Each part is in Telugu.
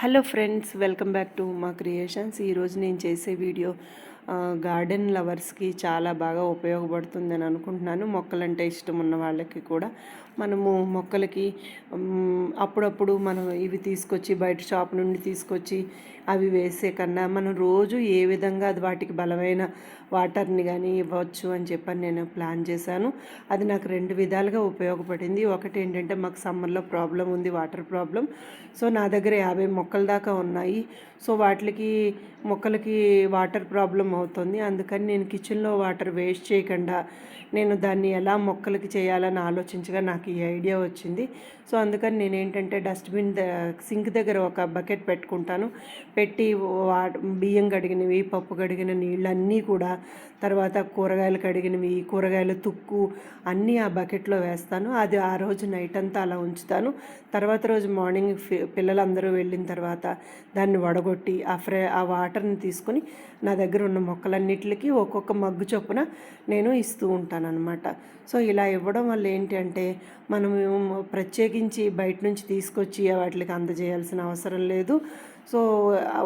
Hello friends welcome back to మా క్రియేషన్స్ ఈరోజు నేను చేసే వీడియో గార్డెన్ లవర్స్కి చాలా బాగా ఉపయోగపడుతుందని అనుకుంటున్నాను. మొక్కలంటే ఇష్టం ఉన్న వాళ్ళకి కూడా. మనము మొక్కలకి అప్పుడప్పుడు మనం ఇవి తీసుకొచ్చి బయట షాప్ నుండి తీసుకొచ్చి అవి వేసే కన్నా మనం రోజు ఏ విధంగా అది వాటికి బలమైన వాటర్ని కానీ ఇవ్వచ్చు అని చెప్పని నేను ప్లాన్ చేశాను. అది నాకు రెండు విధాలుగా ఉపయోగపడింది. ఒకటి ఏంటంటే మాకు సమ్మర్లో ప్రాబ్లం ఉంది వాటర్ ప్రాబ్లం. సో నా దగ్గర యాభై మొక్కల దాకా ఉన్నాయి. సో వాటికి మొక్కలకి వాటర్ ప్రాబ్లం అవుతుంది అందుకని నేను కిచెన్లో వాటర్ వేస్ట్ చేయకుండా నేను దాన్ని ఎలా మొక్కలకి చేయాలని ఆలోచించగా నాకు ఈ ఐడియా వచ్చింది. సో అందుకని నేను ఏంటంటే డస్ట్బిన్ ద సింక్ దగ్గర ఒక బకెట్ పెట్టుకుంటాను. పెట్టి వా బియ్యం కడిగినవి పప్పు కడిగిన నీళ్ళన్నీ కూడా తర్వాత కూరగాయలు కడిగినవి కూరగాయల తుక్కు అన్నీ ఆ బకెట్లో వేస్తాను. అది ఆ రోజు నైట్ అంతా అలా ఉంచుతాను. తర్వాత రోజు మార్నింగ్ పిల్లలందరూ వెళ్ళిన తర్వాత దాన్ని వడగొట్టి ఆ ఫ్రే ఆ వాటర్ని తీసుకొని నా దగ్గర ఉన్న మొక్కలన్నిటికి ఒక్కొక్క మగ్గు చొప్పున నేను ఇస్తూ ఉంటానన్నమాట. సో ఇలా ఇవ్వడం వల్ల ఏంటంటే మనం ప్రత్యేకించి బయట నుంచి తీసుకొచ్చి వాటికి అందజేయాల్సిన అవసరం లేదు. సో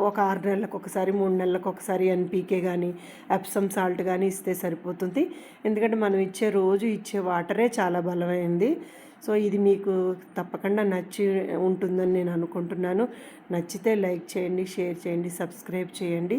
ఒక ఆరు నెలలకు ఒకసారి మూడు నెలలకు ఒకసారి ఎన్పీకే కానీ ఎప్సమ్ సాల్ట్ కానీ ఇస్తే సరిపోతుంది. ఎందుకంటే మనం ఇచ్చే రోజు ఇచ్చే వాటరే చాలా బలమైంది. సో ఇది మీకు తప్పకుండా నచ్చి ఉంటుందని నేను అనుకుంటున్నాను. నచ్చితే లైక్ చేయండి షేర్ చేయండి సబ్స్క్రైబ్ చేయండి.